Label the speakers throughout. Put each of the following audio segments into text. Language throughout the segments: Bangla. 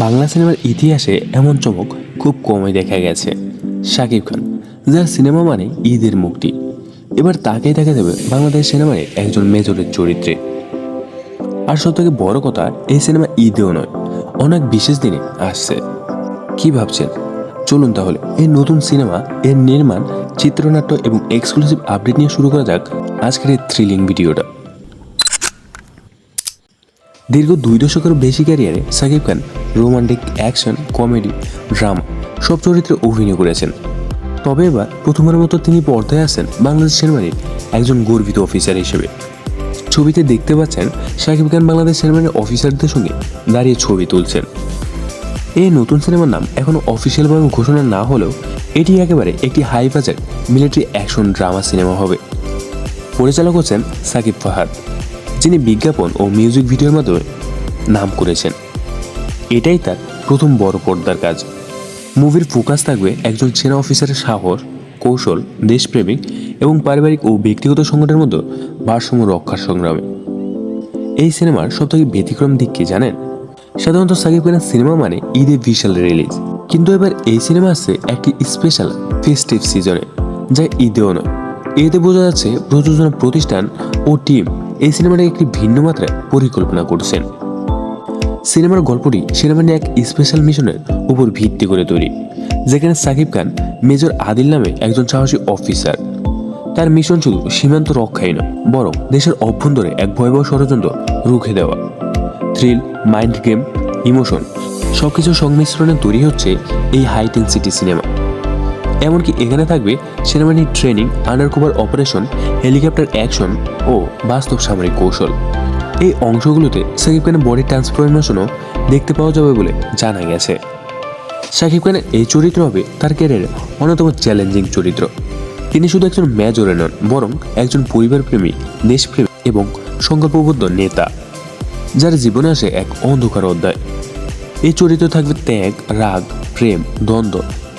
Speaker 1: বাংলা সিনেমার ইতিহাসে এমন চমক খুব কমই দেখা গেছে। শাকিব খান, যার সিনেমা মানে ঈদের মুক্তি। এবার তাকেই দেখা যাবে বাংলাদেশ সিনেমায় একজন মেজরের চরিত্রে। আর সব থেকে বড় কথা, এই সিনেমা ঈদেও নয়, অনেক বিশেষ দিনে আসছে। কি ভাবছেন? চলুন তাহলে, এই নতুন সিনেমা, এর নির্মাণ, চিত্রনাট্য এবং এক্সক্লুসিভ আপডেট নিয়ে শুরু করা যাক আজকের এই থ্রিলিং ভিডিওটা দীর্ঘ দুই দশকেরও বেশি ক্যারিয়ারে Shakib Khan romantic action, comedy, drama সব চরিত্রে অভিনয় করেছেন। তবে এবার প্রথমের মতো তিনি পর্দায় আসেন বাংলাদেশ সিনেমার একজন গর্বিত অফিসার হিসেবে। ছবিতে দেখতে পাচ্ছেন সাকিব খান বাংলাদেশ সিনেমার অফিসারদের সঙ্গে দাঁড়িয়ে ছবি তুলছেন। এই নতুন সিনেমার নাম এখনও অফিসিয়ালভাবে ঘোষণা না হলেও এটি একেবারে একটি high budget military action drama cinema হবে। পরিচালক হচ্ছেন সাকিব ফাহাদ। যিনি বিজ্ঞাপন ও মিউজিক ভিডিওর মাধ্যমে নাম করেছেন। এটাই তার প্রথম বড় পর্দার কাজ। মুভির ফোকাস থাকবে একজন সেনা অফিসারের সাহস, কৌশল, দেশপ্রেমিক এবং পারিবারিক ও ব্যক্তিগত সংকটের মধ্যে ভারসাম্য রক্ষার সংগ্রামে। এই সিনেমার সবথেকে ব্যতিক্রম দিক কি জানেন? সাধারণত সাকিব খানের সিনেমা মানে ঈদে বিশাল রিলিজ। কিন্তু এবার এই সিনেমা আসছে একটি স্পেশাল ফেস্টিভ সিজনে যা ঈদেও নয়। এতে বোঝা যাচ্ছে প্রযোজনা প্রতিষ্ঠান ও টিম এই সিনেমাটাকে একটি ভিন্ন মাত্রায় পরিকল্পনা করছেন। সিনেমার গল্পটি সেনাবাহিনী এক স্পেশাল মিশনের উপর ভিত্তি করে তৈরি, যেখানে সাকিব খান, মেজর আদিল নামে একজন সাহসী অফিসার। তার মিশন শুধু সীমান্ত রক্ষাই নয়, বরং দেশের অভ্যন্তরে এক ভয়াবহ ষড়যন্ত্র রুখে দেওয়া। থ্রিল, মাইন্ড গেম, ইমোশন সবকিছুর সংমিশ্রণে তৈরি হচ্ছে এই হাই সিটি সিনেমা। এমনকি এখানে থাকবে সেনাবাহিনীর training undercover operation helicopter action ও বাস্তব সামরিক কৌশল। এই অংশগুলোতে সাকিব খানের বডি ট্রান্সফরমেশনও দেখতে পাওয়া যাবে বলে জানা গেছে। সাকিব খানের এই চরিত্র হবে তার ক্যারিয়ারের অন্যতম চ্যালেঞ্জিং চরিত্র। তিনি শুধু একজন মেজরে নন, বরং একজন পরিবারপ্রেমী, দেশপ্রেমী এবং সংকল্পবদ্ধ নেতা, যার জীবনে আসে এক অন্ধকার অধ্যায়। এই চরিত্র থাকবে ত্যাগ, রাগ, প্রেম, দ্বন্দ্ব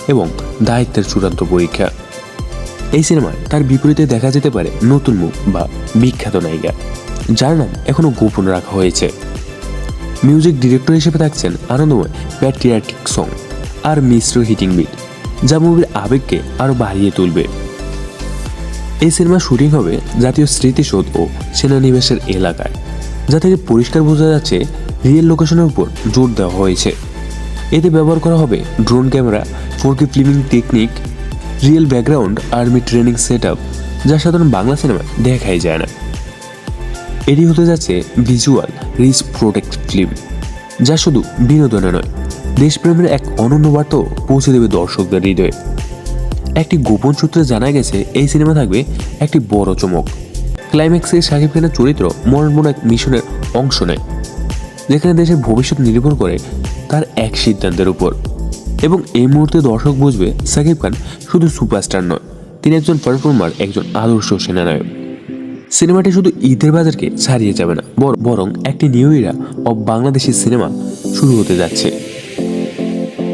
Speaker 1: এবং দায়িত্বের চূড়ান্ত পরীক্ষা। এই সিনেমায় তার বিপরীতে দেখা যেতে পারে নতুন মুখ বা বিখ্যাত নায়িকা, যার নাম এখনও গোপন রাখা হয়েছে। মিউজিক ডিরেক্টর হিসেবে থাকছেন আনন্দময় প্যাট্রিয়াটিক সং আর মিশ্র হিটিং বিট, যা মুভির আবেগকে আরও বাড়িয়ে তুলবে। এই সিনেমার শুটিং হবে জাতীয় স্মৃতিসৌধ ও সেনানিবাসের এলাকায়, যা থেকে পরিষ্কার বোঝা যাচ্ছে রিয়েল লোকেশনের উপর জোর দেওয়া হয়েছে। এতে ব্যবহার করা হবে drone camera, four K filming technique real background army training set যা সাধারণ বাংলা সিনেমায় দেখাই যায় না। এটি হতে যাচ্ছে ভিজুয়াল রিচ প্রোটেক্ট ফিল্ম যা শুধু বিনোদনে নয়, দেশপ্রেমের এক অনন্য বার্তাও পৌঁছে দেবে দর্শকদের হৃদয়ে। একটি গোপন সূত্রে জানা গেছে, এই সিনেমা থাকবে একটি বড় চমক। ক্লাইম্যাক্সে শাকিব খানের চরিত্র মরণমূল এক মিশনের অংশ নেয়, যেখানে দেশের ভবিষ্যৎ নির্ভর করে তার এক সিদ্ধান্তের উপর। এবং এই মুহূর্তে দর্শক বুঝবে, সাকিব খান শুধু সুপারস্টার নয়, তিনি একজন পারফর্মার একজন আদর্শ সেনানায়ক। সিনেমাটি শুধু ঈদের বাজারকে ছাড়িয়ে যাবে না, বরং একটি new era of Bangladeshi cinema শুরু হতে যাচ্ছে।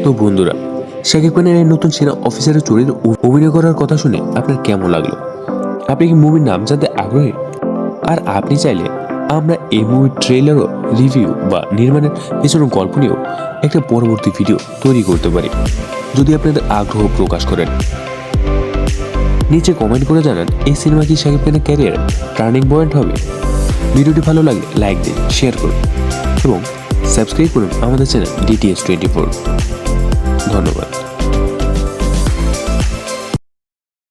Speaker 1: তো বন্ধুরা শাকিব খানের এই নতুন সেনা অফিসারের চরিত্রে অভিনয় করার কথা শুনে আপনার কেমন লাগল? আপনি কি মুভির নাম জানতে আগ্রহী? আর আপনি চাইলে আমরা এই মুভির ট্রেলারও রিভিউ বা নির্মাণের পেছনে গল্প নিয়েও একটা পরবর্তী ভিডিও তৈরি করতে পারি। যদি আপনাদের আগ্রহ প্রকাশ করেন। নিচে কমেন্ট করে জানান, এই সিনেমা কি শাকিব খানের ক্যারিয়ার টার্নিং পয়েন্ট হবে? ভিডিওটি ভালো লাগলে লাইক দিন শেয়ার করুন এবং সাবস্ক্রাইব করুন আমাদের চ্যানেল ডিটিএস টোয়েন্টি ফোর ধন্যবাদ।